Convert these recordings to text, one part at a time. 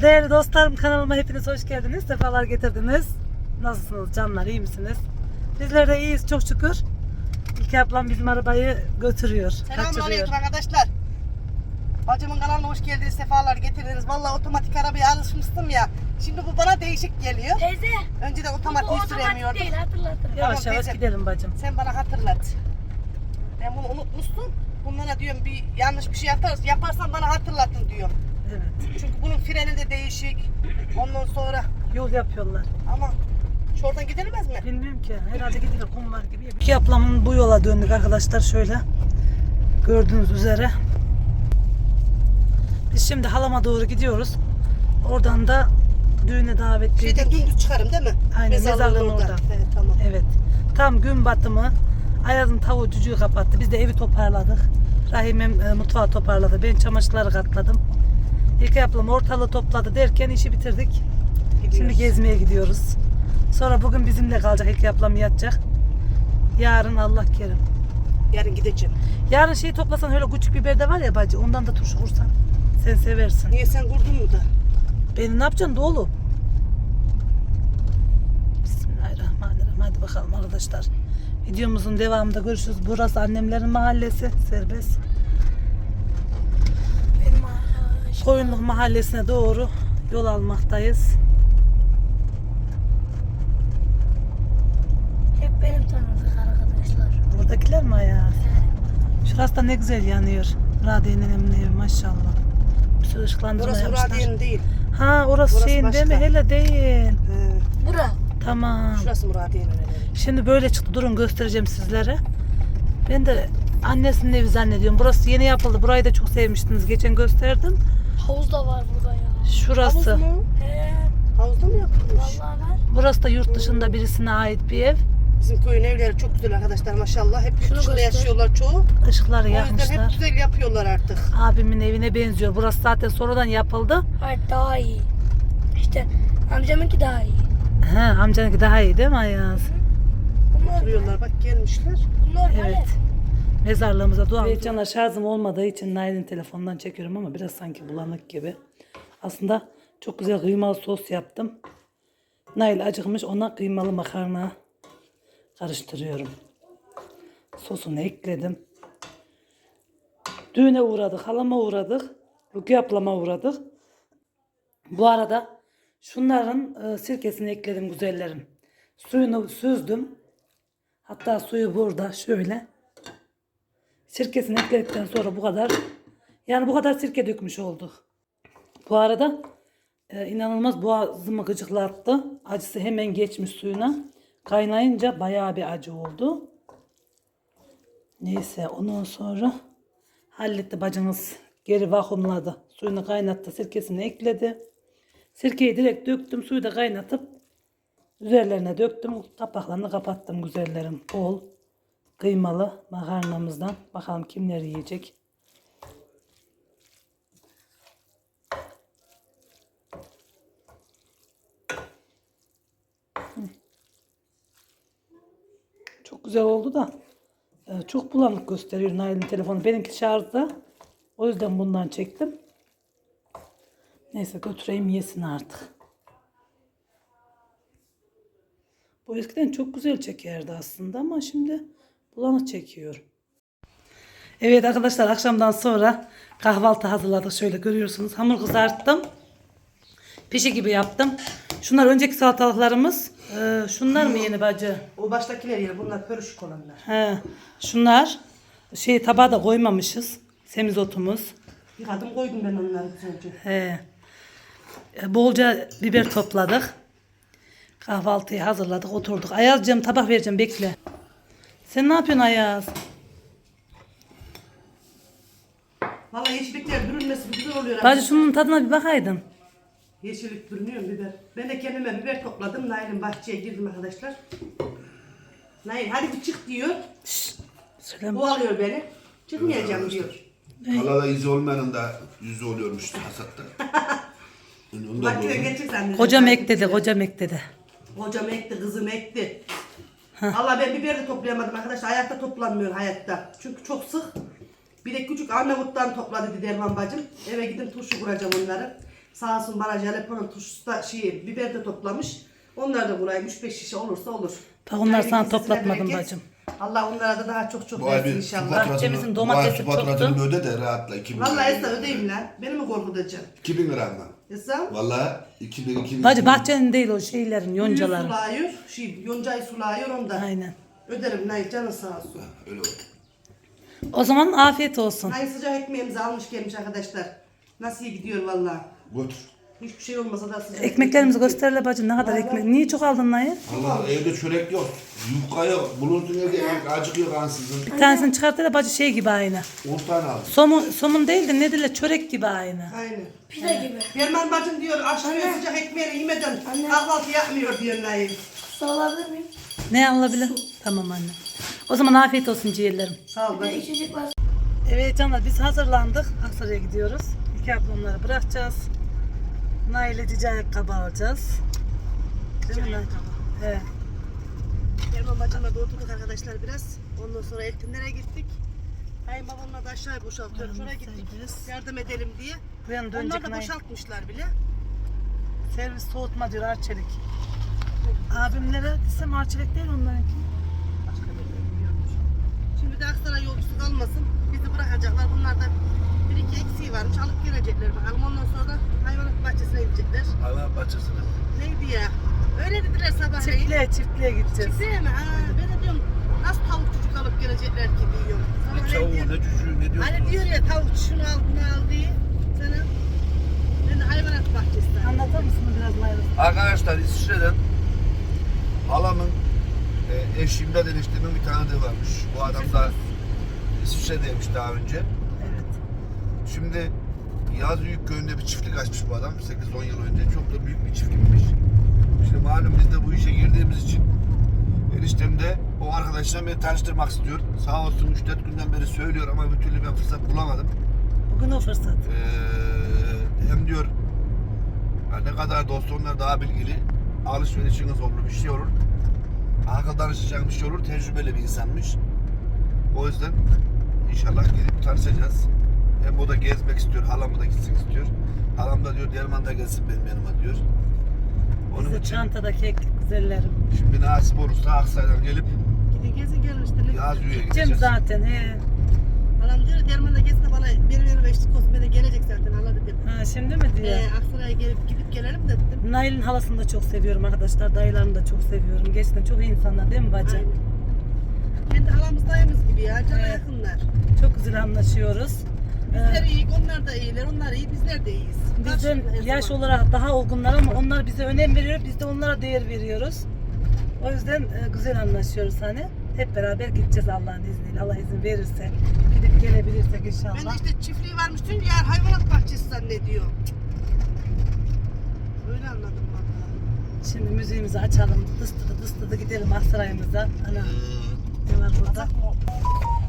Değerli dostlarım kanalıma hepiniz hoş geldiniz. Sefalar getirdiniz. Nasılsınız canlar iyi misiniz? Bizler de iyiyiz çok şükür. İlki ablam bizim arabayı götürüyor. kaçırıyor. Selamünaleyküm arkadaşlar. Bacımın kanalına hoş geldiniz, sefalar getirdiniz. Vallahi otomatik arabaya alışmıştım ya. Şimdi bu bana değişik geliyor. Teyze. Önceden Bu otomatiği otomatik süremiyordum. değil hatırlatırım. Yavaş Tamam, yavaş gidelim bacım. Sen bana hatırlat. Ben bunu unutmuştum. Bunlara diyorum bir yanlış bir şey yaparsan, yaparsan bana hatırlatın diyorum. Evet. Çünkü bunun freni de değişik. Ondan sonra Yol yapıyorlar. ama şuradan gidilmez mi? Bilmiyorum ki. Herhalde gidiyor kum var gibi. İki ablamın bu yola döndük arkadaşlar şöyle. Gördüğünüz üzere. Biz şimdi halama doğru gidiyoruz. Oradan da düğüne davetliydik. Şeyden dümdüz çıkarım değil mi? Aynen, Mezarlığın orada. Evet tamam. Evet. Tam gün batımı. Ayaz'ın tavuğu cücüğü kapattı. Biz de evi toparladık. Rahim'im e, mutfağı toparladı. Ben çamaşırları katladım. İlk ablam ortalığı topladı derken işi bitirdik. Şimdi Gidiyoruz. gezmeye gidiyoruz. Sonra bugün bizimle kalacak. İlk ablam yatacak. Yarın Allah kerim. Yarın gideceğim. Yarın şeyi toplasan öyle küçük biber de var ya bacı. Ondan da turşu kursan. Sen seversin. Niye sen kurdun mu da? Beni ne yapacaksın dolu? Bismillahirrahmanirrahim. Hadi bakalım arkadaşlar. Videomuzun devamında görüşürüz. Burası annemlerin mahallesi. Serbest. Benim Koyunluk mahallesine doğru yol almaktayız. Hep benim tanıdık arkadaşlar. Buradakiler mi ayağı? Şurası da ne güzel yanıyor. Radiye nenemin evi maşallah. Bir sürü ışıklandırma Burası yapmışlar. Muradiye'nin değil. Ha orası, Burası şeyin değil mi? başka. Hele değil. He. Bura. Tamam. Şurası Muradiye'nin evi. Şimdi böyle çıktı. Durun göstereceğim sizlere. Ben de annesinin evi zannediyorum. Burası yeni yapıldı. Burayı da çok sevmiştiniz. Geçen gösterdim. Havuz da var burada ya. Şurası. Havuz mu? He. Havuzda mı yapılmış? Vallahi var. Burası da yurt dışında birisine ait bir ev. Bizim köyün evleri çok güzel arkadaşlar maşallah. Hep yurt Şunu dışında göster. yaşıyorlar çoğu. Işıkları O yüzden hep yakmışlar. güzel yapıyorlar artık. Abimin evine benziyor. Burası zaten sonradan yapıldı. Hayır daha iyi. İşte amcamınki daha iyi. He, amcanınki daha iyi değil mi Ayaz? Bunlar, Oturuyorlar bak gelmişler. bunlar Evet. evet. Mezarlığımıza dua Evet canlar şarjım olmadığı için Nail'in telefonundan çekiyorum ama biraz sanki bulanık gibi. Aslında çok güzel kıymalı sos yaptım. Nail acıkmış ona kıymalı makarna karıştırıyorum. Sosunu ekledim. Düğüne uğradık, halama uğradık. Rukiye ablama uğradık. Bu arada şunların e, sirkesini ekledim güzellerim. Suyunu süzdüm. Hatta suyu burada şöyle. Sirkesini ekledikten sonra bu kadar. Yani bu kadar sirke dökmüş olduk. Bu arada e, inanılmaz boğazımı gıcıklattı. Acısı hemen geçmiş suyuna. Kaynayınca bayağı bir acı oldu. Neyse ondan sonra halletti bacınız. Geri vakumladı. Suyunu kaynattı. Sirkesini ekledi. Sirkeyi direkt döktüm. Suyu da kaynatıp üzerlerine döktüm. Kapaklarını kapattım güzellerim. Bol kıymalı makarnamızdan. Bakalım kimler yiyecek. Çok güzel oldu da e, çok bulanık gösteriyor Nail'in telefonu. Benimki şarjda. O yüzden bundan çektim. Neyse götüreyim yesin artık. Bu eskiden çok güzel çekerdi aslında ama şimdi bulanık çekiyor. Evet arkadaşlar akşamdan sonra kahvaltı hazırladık. Şöyle görüyorsunuz. Hamur kızarttım. Pişi gibi yaptım. Şunlar önceki salatalıklarımız. Ee, şunlar mı yeni bacı? O baştakiler yer bunlar pörüşük olanlar. He. Şunlar şey tabağa da koymamışız. Semizotumuz. Yıkadım koydum ben onları güzelce. He. E, Bolca biber topladık. Kahvaltıyı hazırladık, oturduk. Ayazcığım tabak vereceğim, bekle. Sen ne yapıyorsun Ayaz? Vallahi yeşillikler bürünmesi güzel oluyor. Bacı şunun tadına bir bakaydın. Yeşillik bürünüyor mu biber? Ben de kendime biber topladım. Nail'in bahçeye girdim arkadaşlar. Nail hadi bir çık diyor. Söyleme. Bu alıyor beni. Çıkmayacağım diyor. Kalada izi olmayanın da yüzü oluyormuş hasatta. Onu da Bak geçecek zannediyorum. Kocam ek dedi, kocam ek dedi. Kocam ekti, kızım ekti. Allah ben biber de toplayamadım arkadaşlar. Hayatta toplanmıyor hayatta. Çünkü çok sık. Bir de küçük Arnavut'tan topladı dedi Derman bacım. Eve gidip turşu kuracağım onları. Sağ olsun bana jalapenon turşusu da şey, biber de toplamış. Onlar da buraya 3-5 şişe olursa olur. Bak onlar Hayırlı sana toplatmadım bacım. Allah onlara da daha çok çok Bu ay versin bir inşallah. faturasını, Bahçemizin bu ay domatesi su faturasını çoktu. öde de rahatla. 2000 Vallahi lira. Esra ödeyim lan. Beni mi korkutacaksın? 2000 lira ama. Esra? Vallahi 2000 2000. Bacı bahçenin değil o şeylerin, Suyu yoncaların. sulayıyor, şey, yoncayı sulayıyor ondan. Aynen. Öderim Nail canın sağ olsun. Öyle oldu. O zaman afiyet olsun. Nail sıcak ekmeğimizi almış gelmiş arkadaşlar. Nasıl iyi gidiyor vallahi. Götür. Hiçbir şey olmasa da sıcak Ekmeklerimizi ekmek- gösterle bacım ne kadar ekmek. Niye çok aldın Nayı? Allah evde çörek yok. Yufka yok. Bulunduğun yerde ekmek acık yok ansızın. Bir tanesini çıkarttı da bacı şey gibi aynı. 10 tane aldım. Somun, somun değil de ne dile çörek gibi aynı. Aynen. Pide gibi. German bacım diyor aşkıyor sıcak ekmeğini yemeden kahvaltı yapmıyor diyor Nail. Su alabilir miyim? Ne alabilir? Tamam anne. O zaman afiyet olsun ciğerlerim. Sağ ol Bir de bacım. içecek var. Evet canlar biz hazırlandık. Aksaray'a gidiyoruz. İki ablamları bırakacağız. Nail'e cici ayakkabı alacağız. Değil mi Nail? Evet. German bacımla da oturduk arkadaşlar biraz. Ondan sonra Eltinlere gittik. Kayınbabamla da aşağıya boşaltıyoruz. Oraya gittik. Yardım edelim diye. Yana Onlar da boşaltmışlar bile. Servis soğutma diyor Arçelik. Abimlere desem Arçelik değil onlarınki. Başka bir gidiyormuş. Şimdi de Aksaray yolcusu kalmasın. Bizi bırakacaklar. Bunlar da bir iki eksiği varmış. Alıp gelecekler bakalım. Ondan sonra da hayvanat bahçesine gidecekler. Hayvan bahçesine. Neydi ya? Öyle dediler sabahleyin. Çiftliğe çiftliğe gideceğiz. Çiftliğe mi? Ha, ben de diyorum nasıl tavuk çocuk alıp gelecekler ki diyorum. Ne Sabahleyin çavuğu diyor- ne cücüğü ne diyorsun? Hani diyor ya tavuk şunu al bunu al diye. Sana ben de hayvanat bahçesine. Anlatır mısın biraz Nail? Arkadaşlar İsviçre'den halamın e, eşimde eniştemin bir tanıdığı varmış. Bu adam da İsviçre'deymiş daha önce. Şimdi Yaz Büyük Köyü'nde bir çiftlik açmış bu adam 8-10 yıl önce. Çok da büyük bir çiftlikmiş. Şimdi malum biz de bu işe girdiğimiz için eniştem de o arkadaşla beni tanıştırmak istiyor. Sağ olsun 3-4 günden beri söylüyor ama bir türlü ben fırsat bulamadım. Bugün o fırsat. Ee, hem diyor ya ne kadar dost onlar daha bilgili alışverişiniz olur bir şey olur akıl danışacağın bir şey olur tecrübeli bir insanmış o yüzden inşallah gidip tanışacağız hem o da gezmek istiyor halamı da gitsin istiyor halam da diyor Derman da gelsin benim yanıma diyor onun Bize için çantadaki eklik güzellerim. şimdi nasip olursa Aksaray'dan gelip Gidin gezin gelin işte. Ne Yazıcı'ya Cem gideceğiz zaten he. Adam diyor Derman'da gezin de bana benim yanıma eşlik olsun. Ben de gelecek zaten hala dedim. Ha şimdi mi diyor? Ee, Aksaray'a gelip gidip gelelim de dedim. Nail'in halasını da çok seviyorum arkadaşlar. Dayılarını da çok seviyorum. Gerçekten çok iyi insanlar değil mi bacı? Aynen. Kendi halamız dayımız gibi ya. Cana Evet. yakınlar. Çok güzel anlaşıyoruz. Bizler Ee, iyi, onlar da iyiler. Onlar iyi, bizler de iyiyiz. bizden yaş olarak daha olgunlar ama onlar bize önem veriyor. Biz de onlara değer veriyoruz. O yüzden e, güzel anlaşıyoruz hani. Hep beraber gideceğiz Allah'ın izniyle. Allah izin verirse. Gidip gelebilirsek Ben de inşallah. işte çiftliği varmış diyor ya hayvanat bahçesi zannediyor. Öyle anladım valla. Şimdi müziğimizi açalım. Dıstıdı dıstıdı gidelim Aksaray'ımıza. Ana ne var burada?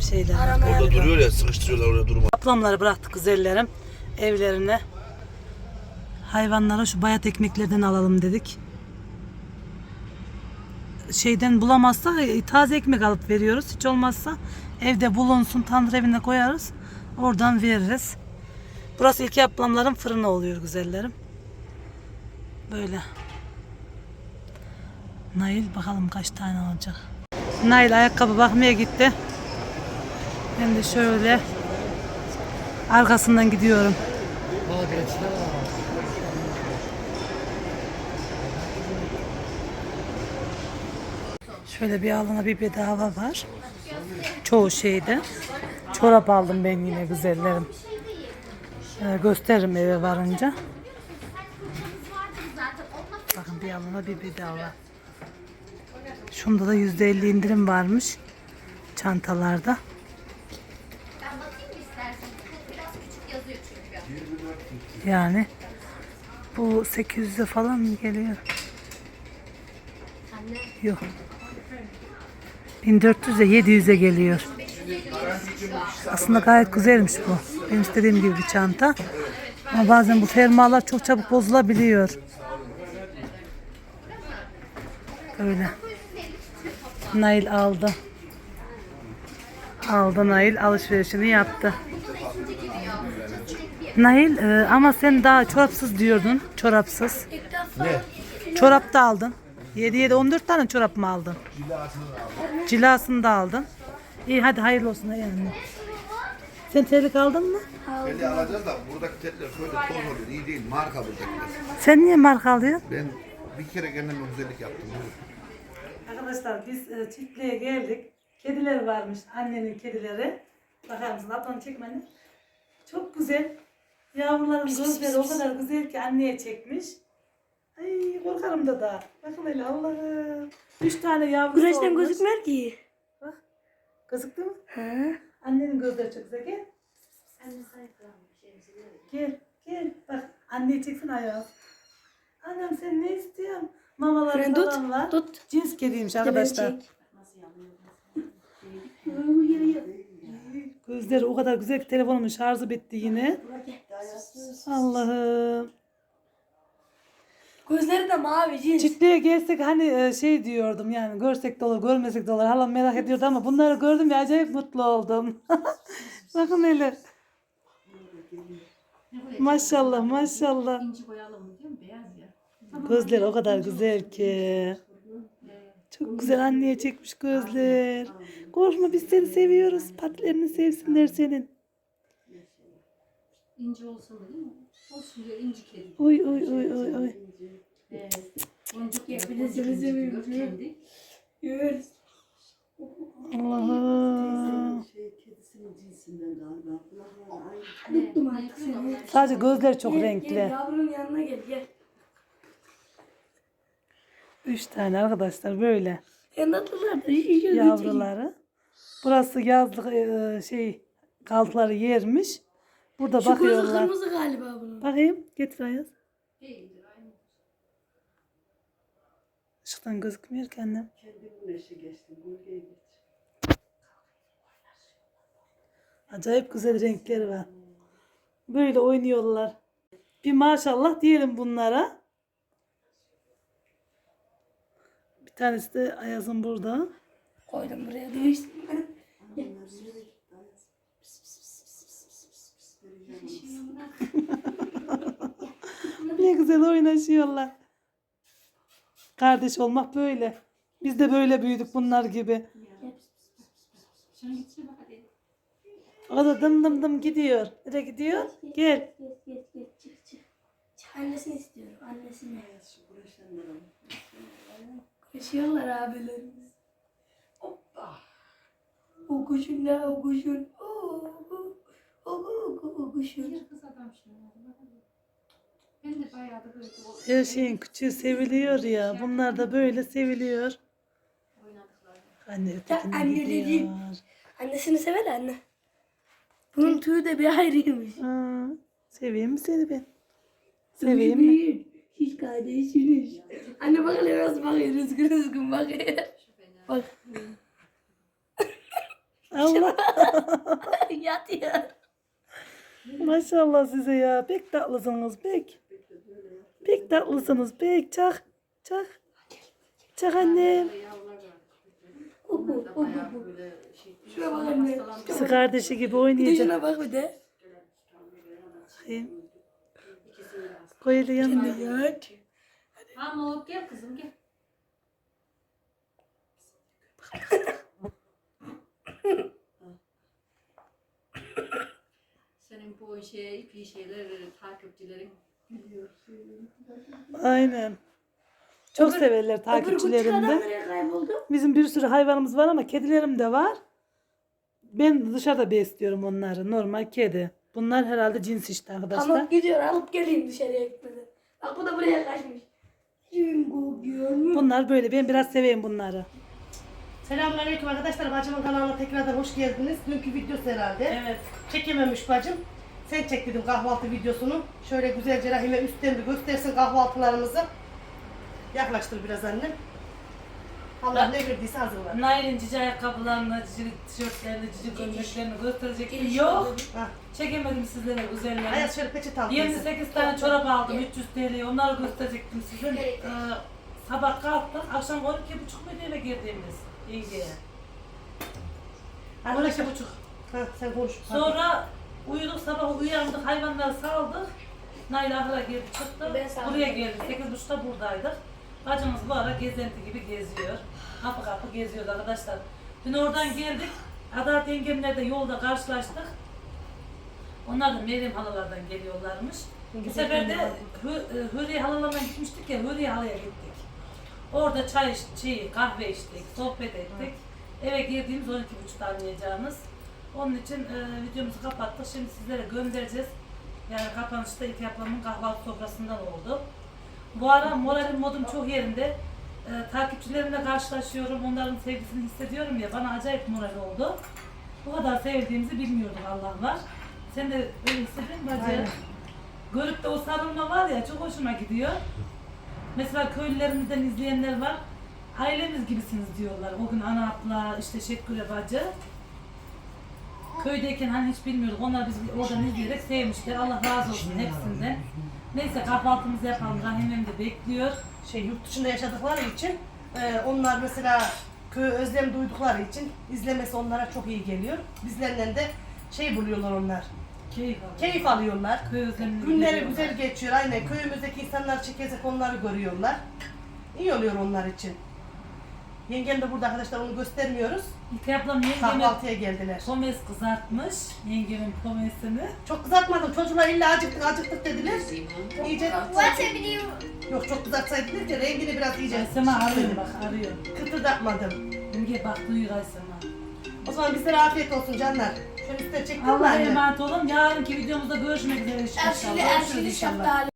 Şeyler var Arama- galiba. orada duruyor ya sıkıştırıyorlar oraya durma Ablamları bıraktık güzellerim evlerine. Hayvanlara şu bayat ekmeklerden alalım dedik. Şeyden bulamazsa e, taze ekmek alıp veriyoruz. Hiç olmazsa evde bulunsun tandır evine koyarız. Oradan veririz. Burası ilk ablamların fırını oluyor güzellerim. Böyle. Nail bakalım kaç tane alacak. Nail ayakkabı bakmaya gitti. Ben de şöyle Arkasından gidiyorum. Şöyle bir alana bir bedava var. Çoğu şeyde. Çorap aldım ben yine güzellerim. Ee, gösteririm eve varınca. Bakın bir alana bir bedava. Şunda da yüzde elli indirim varmış. Çantalarda. Ben bakayım mı istersen? Biraz küçük yazıyor çünkü. Yani bu 800'e falan mı geliyor? Anne. Yok. 1400'e 700'e geliyor. Aslında gayet güzelmiş bu. Benim istediğim gibi bir çanta. Ama bazen bu fermuarlar çok çabuk bozulabiliyor. Öyle. Nail aldı. Aldı Nail alışverişini yaptı. Nail e, ama sen daha çorapsız diyordun. Çorapsız. Ne? Çorap da aldın. 7 7 14 tane çorap mı aldın? Cilasını aldım. Cilasını da aldın. İyi hadi hayırlı olsun yani. Sen terlik aldın mı? Teli alacağız da buradaki teller şöyle toz oluyor. İyi değil. Marka buradakiler. Sen niye marka alıyorsun? Ben bir kere kendime güzellik yaptım. Arkadaşlar biz e, çiftliğe geldik. Kediler varmış. Annenin kedileri. Bakar mısın? Ablanı çekmeni. Çok güzel. Yavruların gözleri o kadar güzel ki anneye çekmiş. Ay korkarım da da. Bakın hele Allah'ım. Üç tane yavrusu güneşten olmuş. gözükmüyor ki. Bak. Gözüktü mü? He. Annenin gözleri çok güzel. Gel. Gel. Gel. Bak anneyi çeksin ayağı. Annem sen ne istiyorsun? Mamaları falan var. tut. Cins kediymiş arkadaşlar. Gözleri o kadar güzel ki telefonumun şarjı bitti yine. Allah'ım. Gözleri de mavi cins. Çiftliğe gelsek hani e, şey diyordum yani görsek de olur görmesek de olur. Halam merak ediyordu ama bunları gördüm ve acayip mutlu oldum. Bakın hele. Maşallah maşallah. İnci boyalı mı diyorum beyaz ya. Gözler o kadar güzel ki. Çok güzel anneye çekmiş gözler. Korkma biz seni seviyoruz. Patilerini sevsinler senin. İnci olsun değil mi? Olsun diyor inci kedi. Oy oy oy oy oy. Ee, boncuk Ya, ya, bir de boncuk seni inci seviyorum diyor ya. kendi. Yapıyor seni. onlar? Sadece gözler çok Gel, renkli. Gel yavrunun yanına gel gel. Üç tane arkadaşlar böyle Yanatlılar da yavruları. Burası yazlık e, şey kaltıları yermiş. Burada Şu bakıyorlar. kırmızı galiba bunun. Bakayım getir Ayaz. Değildir aynı. Işıktan gözükmüyor ki annem. Acayip güzel renkleri var. Böyle oynuyorlar. Bir maşallah diyelim bunlara. Bir tanesi de Ayaz'ın burada. Koydum buraya değiştim. Ne güzel oynaşıyorlar. Kardeş olmak böyle. Biz de böyle büyüdük bunlar gibi. O da dım dım dım gidiyor. Nereye gidiyor? Gel. Annesini istiyorum annesini. Koşuyorlar abilerimiz. Hoppa. O kuşun ne o kuşun. O o o o o kuşun. Ben de bayağı da böyle Her şeyin küçüğü seviliyor ya. Bunlar da böyle seviliyor. Anne Ya ötekine anneleri- gidiyor. Annesini sever anne. Bunun tüyü de bir ayrıymış. Aa, seveyim mi seni ben? Seveyim mi? Hiç kardeşiniz. Anne bak nasıl bakıyor rızgın rızgın bakıyor. Bak Allah yatıyor. maşallah size ya. Pek tatlısınız pek. Pek tatlısınız pek. Çak. Çak. Çak annem. Oku oku oku. Şuna bak anne. Bizi kardeşi gibi Bir de oynayacak. şuna bak bir de. Bakayım. Koy eli yanına. Yat. Ama gel kızım gel. Senin bu şey, ipi şeyler, takipçilerin biliyor. Aynen. Çok severler takipçilerim de. nereye kayboldu? Bizim bir sürü hayvanımız var ama kedilerim de var. Ben dışarıda besliyorum onları. Normal kedi. Bunlar herhalde cins işte arkadaşlar. Tamam gidiyor alıp geleyim dışarıya gitmeden. Bak bu da buraya kaçmış. Kokuyor mu? Bunlar böyle. Ben biraz seveyim bunları. Selamünaleyküm arkadaşlar. Bacımın kanalına tekrardan hoş geldiniz. Dünkü videosu herhalde. Evet. Çekememiş bacım. Sen çek dedim kahvaltı videosunu. Şöyle güzelce Rahime üstten bir göstersin kahvaltılarımızı. Yaklaştır biraz annem. Allah ne verdiyse hazırlar. Nail'in cici ayakkabılarını, cici tişörtlerini, cici gömleklerini gösterecektim. Yok. Hah. Çekemedim sizlere güzellerini. Ayaz şöyle peçete al. teyze. 28 tane çorap aldım 300 TL. Onları gösterecektim size. Ee, sabah kalktık. Akşam 12.30 muydu eve girdiğimiz? İngilizce. Arkadaşlar buçuk. Ha sen konuş. Sonra Uyuduk sabah uyandık hayvanları saldık. Nail ahıra girdi çıktı. Buraya geldi. Sekiz buçukta buradaydık. Bacımız bu ara gezenti gibi geziyor. Kapı kapı geziyor arkadaşlar. Dün oradan geldik. Adalet yengemle de yolda karşılaştık. Onlar da Meryem halalardan geliyorlarmış. Bu sefer de Hü- e, Hürriye halalarına gitmiştik ya Hürriye halaya gittik. Orada çay, iç- şey, kahve içtik, sohbet ettik. Eve girdiğimiz 12.30'da anlayacağınız. Onun için e, videomuzu kapattık. Şimdi sizlere göndereceğiz. Yani kapanışta iki ablamın kahvaltı sofrasından oldu. Bu ara moralim modum çok yerinde. E, takipçilerimle karşılaşıyorum. Onların sevgisini hissediyorum ya. Bana acayip moral oldu. Bu kadar sevildiğimizi bilmiyorduk Allah var. Sen de öyle hissediyor musun bacı? Aynen. Görüp de o sarılma var ya çok hoşuma gidiyor. Mesela köylülerimizden izleyenler var. Ailemiz gibisiniz diyorlar. O gün ana abla, işte Şekküre bacı. Köydeyken hani hiç bilmiyorduk. Onlar bizi oradan izleyerek sevmişler. Allah razı olsun hepsinden. Neyse kahvaltımızı yapalım. Rahimem de bekliyor. Şey yurt dışında yaşadıkları için e, onlar mesela köy özlem duydukları için izlemesi onlara çok iyi geliyor. Bizlerden de şey buluyorlar onlar. Keyif alıyor. Keyif alıyorlar. Köy özlemini Günleri güzel geçiyor. Aynen köyümüzdeki insanlar çekezek onları görüyorlar. İyi oluyor onlar için. Yengem de burada arkadaşlar onu göstermiyoruz. İlkay ablam yengeme Kahvaltıya geldiler. pomes kızartmış. Yengemin pomesini. Çok kızartmadım. Çocuklar illa acıktık acıktık dediler. İyice yok çok kızartsaydılar ki rengini biraz iyice Aysema arıyor bak arıyor. kıtırdatmadım. Yenge bak duyuyor Aysema. O zaman bizlere afiyet olsun canlar. Şöyle üstüne çektim Allah'a emanet olun. Yarınki videomuzda görüşmek üzere. Erşili. Görüşürüz erşili inşallah.